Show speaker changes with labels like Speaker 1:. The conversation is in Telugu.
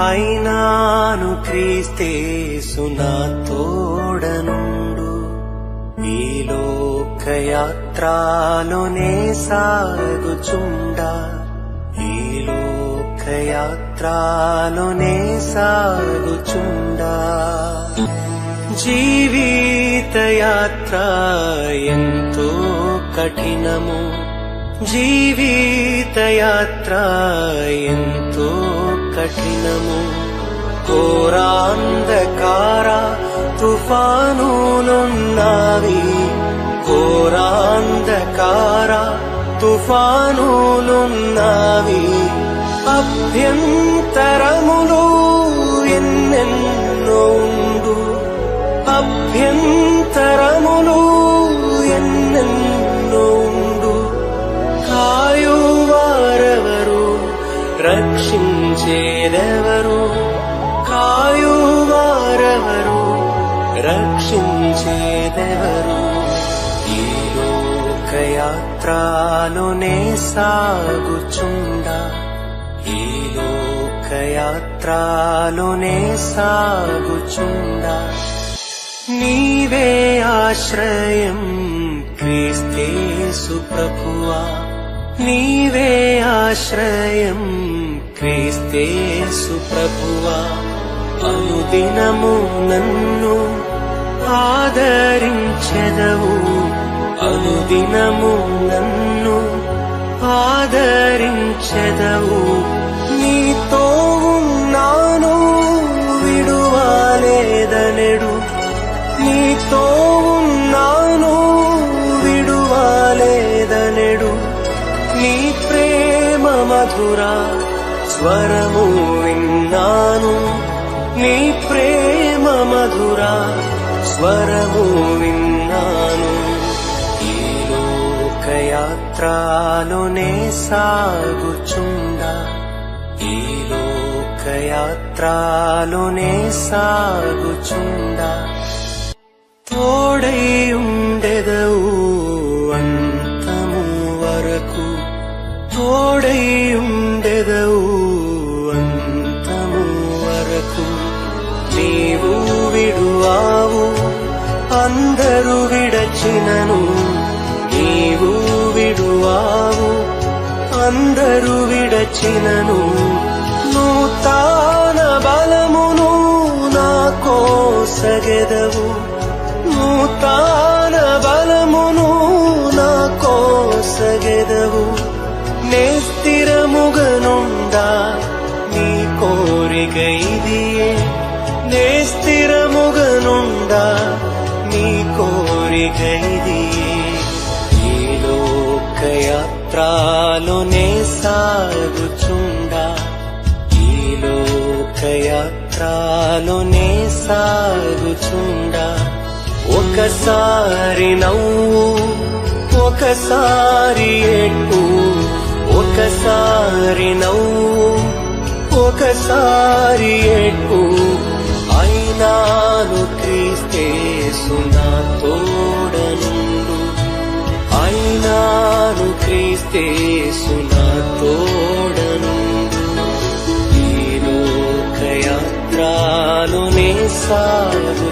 Speaker 1: అయినాను క్రీస్తేసునా తోడనుండు. ఈ లోకయాత్రలోనే సాగుచుండా. ఈ లోకయాత్రలోనే సాగుచుండా. జీవిత యాత్ర ఎంతో కఠినము. జీవిత యాత్ర ఎంతో కఠినము ఘోరాంధకార తుఫానులున్నావి ఘోరాంధకార తుఫానులున్నావి అభ్యంతరములు ఎన్నెన్నో ఉండు అభ్యంతరములు రక్షించేదెవరు కాయువారెవరు రక్షించేదెవరు? ఈ లోకయాత్రలోనే సాగుచుండా? ఈ లోకయాత్రలోనే సాగుచుండా? నీవే ఆశ్రయం క్రీస్తేసు ప్రభువా. నీవే ఆశ్రయం క్రీస్తేసు ప్రభువా అనుదినము నన్ను ఆదరించెదవు. అనుదినము నన్ను ఆదరించెదవు. నీతో ఉన్నాను విడువాలేదనెడు. నీతో ఉన్నాను విడువాలేదనెడు. నీ ప్రేమ మధుర స్వరము విన్నాను. నీ ప్రేమ మధుర స్వరము విన్నాను. ఈ లోకయాత్రలోనే సాగుచుండ. ఈ లోకయాత్రలోనే సాగుచుండ. తోడై తోడై ఉండెదవు అంతము వరకు నీవు విడువావు అందరూ విడచినను నీవు విడువావు అందరూ విడచినను నూతన బలమును నా కోసగెదవు నూతన నీదియే నే స్థిరముగనుండా నీ కోరిక ఇదియే ఈ సాగుచుండా ఈ లోకయాత్రలోనే సాగుచుండా ఒకసారి నవ్వు ఒకసారి ఎట్టు ఒకసారి నవ్వు ఒకసారి ఏడ్పు అయినాను క్రీస్తేసునా తోడనుండు. అయినాను క్రీస్తేసునా తోడనుండు. ఈ లోకయాత్రలోనే సాగు